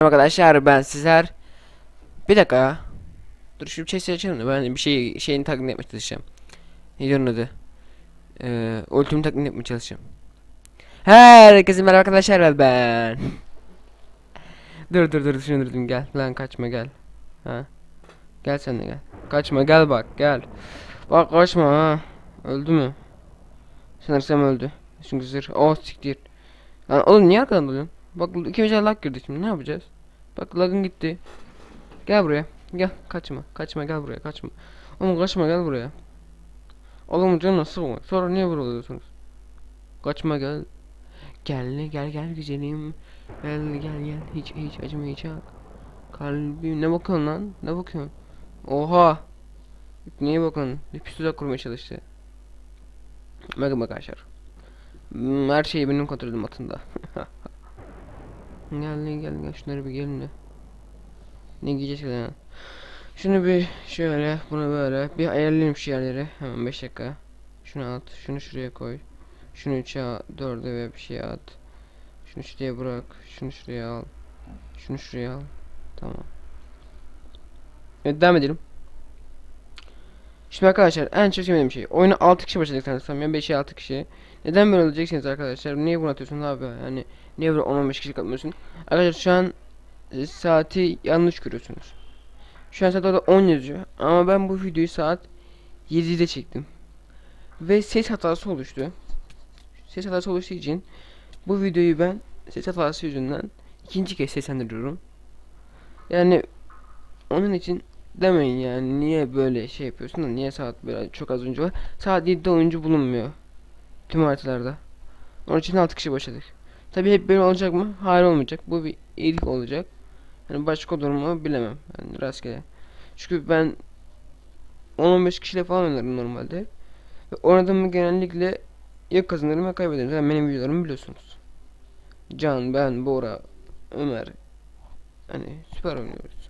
Arkadaşlar ben sizler bir dakika ya. Dur şu açalım da ben bir şey şeyini taklit etmeye çalışacağım. Ne adı? Ee, ultimi taklit etmeye çalışacağım. Herkese merhaba arkadaşlar ben. dur dur dur durdum gel lan kaçma gel. Ha. Gel sen de gel. Kaçma gel bak gel. Bak kaçma ha. Öldü mü? Sanırsam öldü. Çünkü zırh. Oh siktir. Lan oğlum niye arkadan doluyorsun? Bak ikimiz de lag girdi şimdi ne yapacağız? Bak lagın gitti. Gel buraya. Gel kaçma. Kaçma gel buraya kaçma. Oğlum kaçma gel buraya. Oğlum canı nasıl olmuş? Sonra niye böyle oluyorsunuz? Kaçma gel. Gel gel gel güzelim. Gel gel gel. Hiç hiç acımayacak. Kalbim ne bakıyorsun lan? Ne bakıyorsun? Oha. Niye bakıyorsun? Bir tuzak kurmaya çalıştı. Bakın arkadaşlar. Hmm, Her şey benim kontrolüm altında. Gel gel gel şunları bir gelin de. Ne giyeceğiz ki? Şunu bir şöyle bunu böyle bir ayarlayayım şu yerleri. Hemen 5 dakika. Şunu at. Şunu şuraya koy. Şunu 3'e 4'e ve bir şey at. Şunu şuraya bırak. Şunu şuraya al. Şunu şuraya al. Tamam. Evet devam edelim. Şimdi arkadaşlar en çok sevmediğim şey. Oyuna 6 kişi başladık sanırsam ya 5'e 6 kişi. Neden böyle olacaksınız arkadaşlar? Niye bunu atıyorsun abi? Yani niye böyle 10-15 kişi katmıyorsun? Arkadaşlar şu an e, saati yanlış görüyorsunuz. Şu an saat orada 10 yazıyor. Ama ben bu videoyu saat 7'de çektim. Ve ses hatası oluştu. Ses hatası oluştuğu için bu videoyu ben ses hatası yüzünden ikinci kez seslendiriyorum. Yani onun için demeyin yani niye böyle şey yapıyorsun da niye saat böyle çok az oyuncu var. Saat 7'de oyuncu bulunmuyor. Tüm haritalarda. Onun için 6 kişi başladık. Tabi hep böyle olacak mı? Hayır olmayacak. Bu bir iyilik olacak. Yani başka durumu bilemem. Yani rastgele. Çünkü ben 10-15 kişiyle falan oynarım normalde. Ve oynadığımı genellikle ya kazanırım ya kaybederim. Zaten benim videolarımı biliyorsunuz. Can, ben, Bora, Ömer. Hani süper oynuyoruz.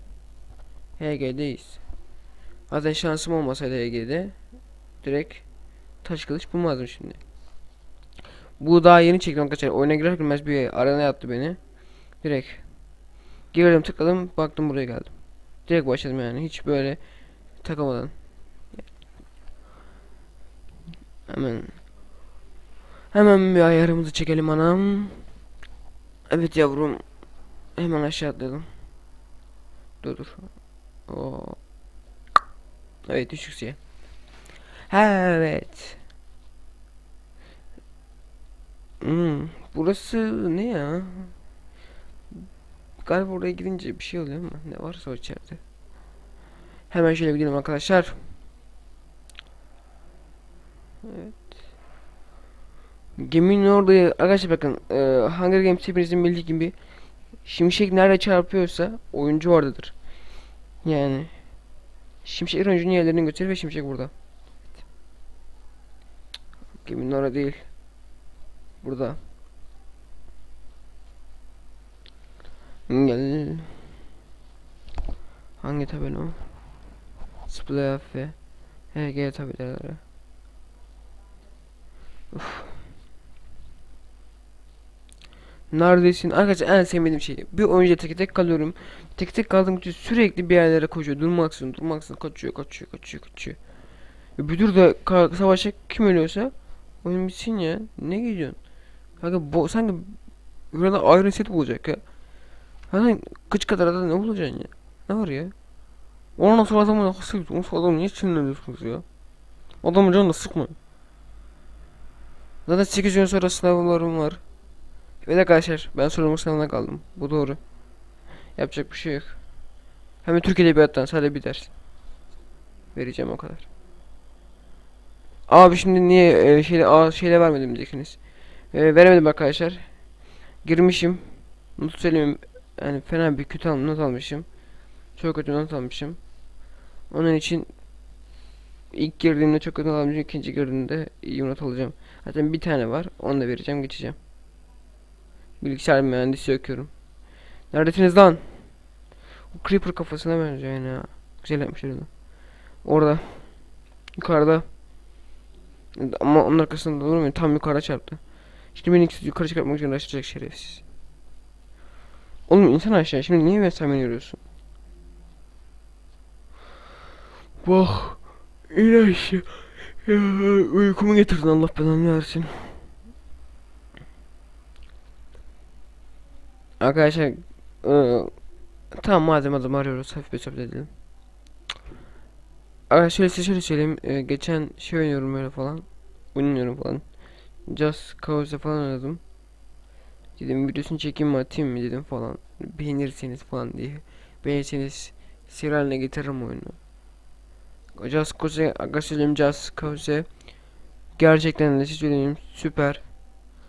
HG'deyiz. Zaten şansım olmasaydı HG'de direkt taş kılıç bulmazdım şimdi. Bu daha yeni çektim arkadaşlar. Oyuna girer girmez bir arena yaptı beni. Direkt girdim tıkladım baktım buraya geldim. Direkt başladım yani hiç böyle takamadan. Hemen Hemen bir ayarımızı çekelim anam. Evet yavrum. Hemen aşağı atladım. Dur dur. Oo. Evet düşük siyah. Evet. Hmm, burası ne ya? Galiba oraya gidince bir şey oluyor ama ne varsa o içeride. Hemen şöyle gidelim arkadaşlar. Evet. Geminin orada arkadaşlar bakın e, Hunger Games hepinizin bildiği gibi şimşek nerede çarpıyorsa oyuncu oradadır. Yani şimşek oyuncunun yerlerini götürür ve şimşek burada. Geminin orada değil. Burada. Gel. Hangi tabela o? Splash ve HG tabelaları. Neredesin? Arkadaşlar en sevmediğim şey. Bir oyuncuya tek tek kalıyorum. Tek tek kaldığım için sürekli bir yerlere koşuyor. Durmaksın, durmaksın. Kaçıyor, kaçıyor, kaçıyor, kaçıyor. E da ka- savaşa kim ölüyorsa oyun bitsin ya. Ne gidiyorsun? Kanka bu sanki burada ayrı set bulacak ya. Hani kıç kadar adam ne bulacaksın ya? Ne var ya? Ona nasıl adamı nasıl nasıl adamı niye sinirleniyorsunuz ya? Adamın canını sıkma. Zaten 8 gün sonra sınavlarım var. Evet arkadaşlar ben sorumluluk sınavına kaldım. Bu doğru. Yapacak bir şey yok. Hemen Türk Edebiyatı'ndan sadece bir ders. Vereceğim o kadar. Abi şimdi niye e, şeyle, aa, şeyle vermedim diyeceksiniz. E, veremedim arkadaşlar. Girmişim. Not söyleyeyim. Yani fena bir kötü al- not almışım. Çok kötü not almışım. Onun için ilk girdiğimde çok kötü not almışım. ikinci girdiğimde iyi not alacağım. Zaten bir tane var. Onu da vereceğim geçeceğim. Bilgisayar mühendisi okuyorum. Neredesiniz lan? O creeper kafasına benziyor yani ya. Güzel yapmışlar onu. Orada. Yukarıda. Ama onun arkasında durmuyor. Tam yukarıda çarptı. Şimdi beni yukarı çıkartmak için uğraşacak şerefsiz. Oğlum insan aşağı şimdi niye mesai yürüyorsun? Bak in uykumu getirdin Allah belanı versin. Arkadaşlar eee, tamam madem adamı arıyoruz hafif bir sohbet edelim. Arkadaşlar şöyle size şöyle söyleyeyim eee, geçen şey oynuyorum böyle falan oynuyorum falan. Just Cause'da falan oynadım. Dedim videosunu çekeyim mi atayım mı? dedim falan. Beğenirseniz falan diye. Beğenirseniz seri haline getiririm oyunu. Just Cause söyleyeyim Just Cause gerçekten de size söyleyeyim süper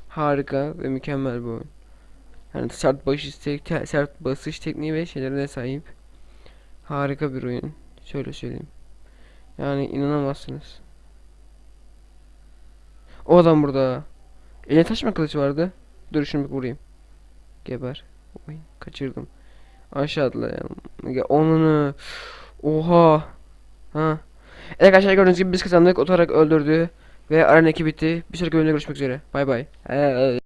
harika ve mükemmel bir oyun yani sert basış, sert basış tekniği ve şeylerine sahip. Harika bir oyun. Şöyle söyleyeyim. Yani inanamazsınız. O adam burada. Eline taş mı kılıcı vardı? Dur şunu bir vurayım. Geber. Oy, kaçırdım. Aşağıda ya Ya onunu. Oha. Ha. Evet arkadaşlar gördüğünüz gibi biz kazandık. Oturarak öldürdü ve arena bitti. Bir sonraki bölümde görüşmek üzere. Bay bay. Ee,